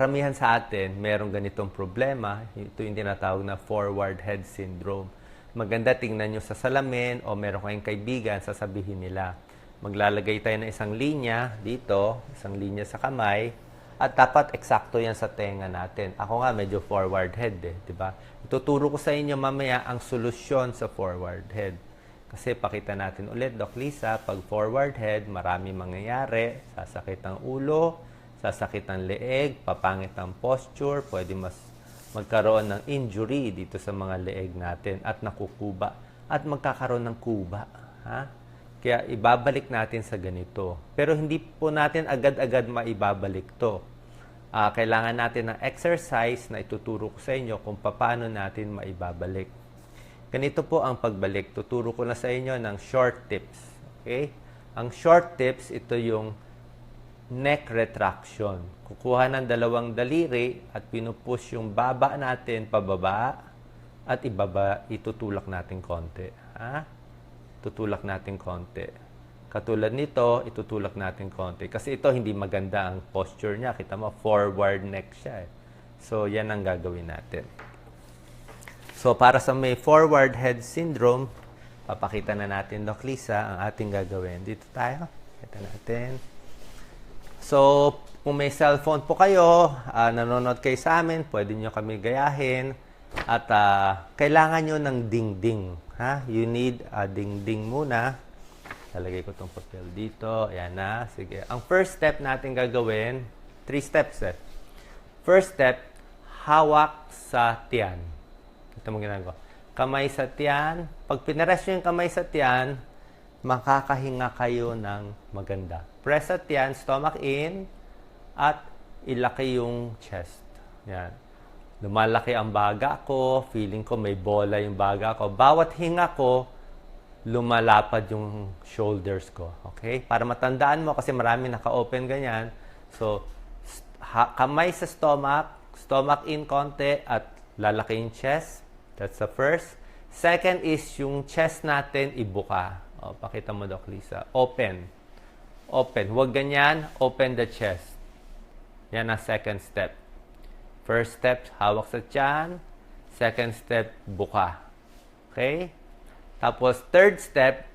Karamihan sa atin, merong ganitong problema. Ito yung tinatawag na forward head syndrome. Maganda tingnan nyo sa salamin o meron kayong kaibigan, sasabihin nila. Maglalagay tayo ng isang linya dito, isang linya sa kamay, at dapat eksakto yan sa tenga natin. Ako nga medyo forward head eh, di ba? Ituturo ko sa inyo mamaya ang solusyon sa forward head. Kasi pakita natin ulit, Doc Lisa, pag forward head, marami mangyayari. Sasakit ang ulo, sasakit ang leeg, papangit ang posture, pwede mas magkaroon ng injury dito sa mga leeg natin at nakukuba at magkakaroon ng kuba. Ha? Kaya ibabalik natin sa ganito. Pero hindi po natin agad-agad maibabalik to. Ah, kailangan natin ng exercise na ituturo ko sa inyo kung paano natin maibabalik. Ganito po ang pagbalik. Tuturo ko na sa inyo ng short tips. Okay? Ang short tips, ito yung neck retraction. Kukuha ng dalawang daliri at pinupush yung baba natin pababa at ibaba, itutulak natin konti. Ha? Tutulak natin konti. Katulad nito, itutulak natin konti. Kasi ito, hindi maganda ang posture niya. Kita mo, forward neck siya. Eh. So, yan ang gagawin natin. So, para sa may forward head syndrome, papakita na natin, Doc Lisa, ang ating gagawin. Dito tayo. Kita natin. So, kung may cellphone po kayo, ah, nanonood kayo sa amin, pwede nyo kami gayahin. At ah, kailangan nyo ng dingding. Ha? You need a dingding muna. Lalagay ko itong papel dito. Ayan na. Sige. Ang first step natin gagawin, three steps eh. First step, hawak sa tiyan. Ito mo ginagawa. Kamay sa tiyan. Pag pinares nyo yung kamay sa tiyan, makakahinga kayo ng maganda. Press sa tiyan, stomach in, at ilaki yung chest. Yan. Lumalaki ang baga ko, feeling ko may bola yung baga ko. Bawat hinga ko, lumalapad yung shoulders ko. Okay? Para matandaan mo, kasi marami naka-open ganyan. So, ha- kamay sa stomach, stomach in konti, at lalaki yung chest. That's the first. Second is yung chest natin ibuka. O, pakita mo, Doc Lisa. Open. Open. Huwag ganyan. Open the chest. Yan ang second step. First step, hawak sa tiyan. Second step, buka. Okay? Tapos, third step,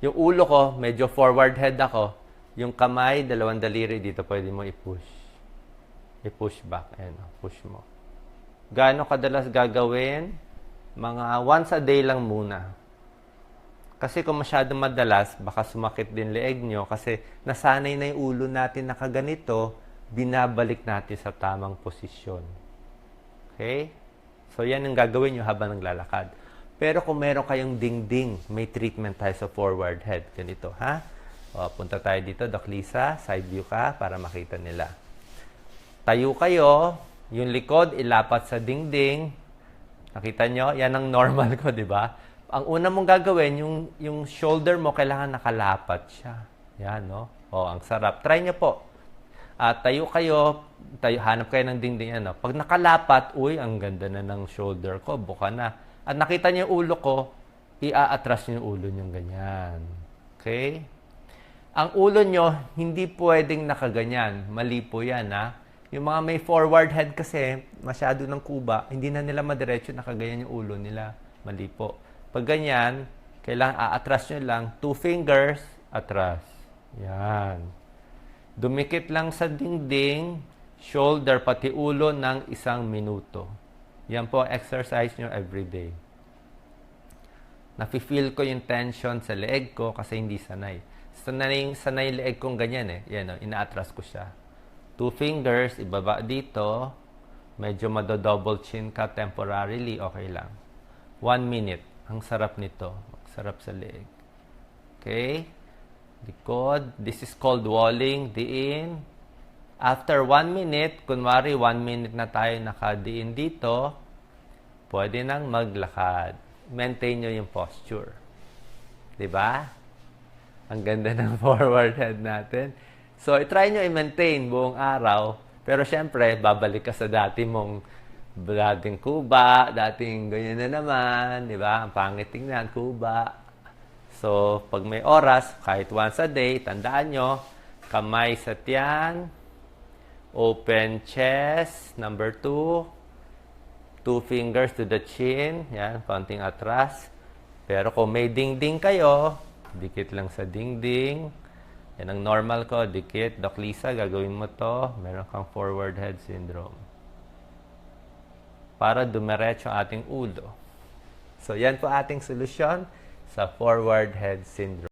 yung ulo ko, medyo forward head ako. Yung kamay, dalawang daliri dito, pwede mo i-push. I-push back. Ayan, o, push mo. Gaano kadalas gagawin? Mga once a day lang muna. Kasi kung masyadong madalas, baka sumakit din leeg nyo kasi nasanay na yung ulo natin na kaganito, binabalik natin sa tamang posisyon. Okay? So, yan ang gagawin nyo habang naglalakad. Pero kung meron kayong dingding, may treatment tayo sa forward head. Ganito, ha? O, punta tayo dito, Doc Lisa, side view ka para makita nila. Tayo kayo, yung likod ilapat sa dingding. Nakita nyo? Yan ang normal ko, di ba? Ang una mong gagawin, yung, yung shoulder mo, kailangan nakalapat siya. Yan, no? O, ang sarap. Try nyo po. At tayo kayo, tayo, hanap kayo ng dingding. Ano? Pag nakalapat, uy, ang ganda na ng shoulder ko, buka na. At nakita niyo yung ulo ko, i-atras niyo yung ulo niyo ganyan. Okay? Ang ulo nyo, hindi pwedeng nakaganyan. Mali po yan, ha? Yung mga may forward head kasi, masyado ng kuba, hindi na nila madiretso nakaganyan yung ulo nila. Mali po. Pag ganyan, kailangan aatras nyo lang, two fingers, atras. Yan. Dumikit lang sa dingding, shoulder, pati ulo ng isang minuto. Yan po ang exercise nyo everyday. Nafe-feel ko yung tension sa leeg ko kasi hindi sanay. Sanay, sanay leeg kong ganyan eh. Yan o, ina-atras ko siya. Two fingers, ibaba dito. Medyo mado-double chin ka temporarily, okay lang. One minute. Ang sarap nito. Sarap sa leeg. Okay? Likod. This is called walling. Diin. After one minute, kunwari one minute na tayo nakadiin dito, pwede nang maglakad. Maintain nyo yung posture. ba? Ang ganda ng forward head natin. So, try nyo i-maintain buong araw. Pero syempre, babalik ka sa dati mong dating kuba, dating ganyan na naman, di ba? Ang pangit tingnan, kuba. So, pag may oras, kahit once a day, tandaan nyo, kamay sa tiyan, Open chest. Number two. Two fingers to the chin. Yan, konting atras. Pero kung may dingding kayo, dikit lang sa dingding. Yan ang normal ko, dikit. Doc Lisa, gagawin mo to. Meron kang forward head syndrome. Para dumiretso ating ulo. So, yan po ating solusyon sa forward head syndrome.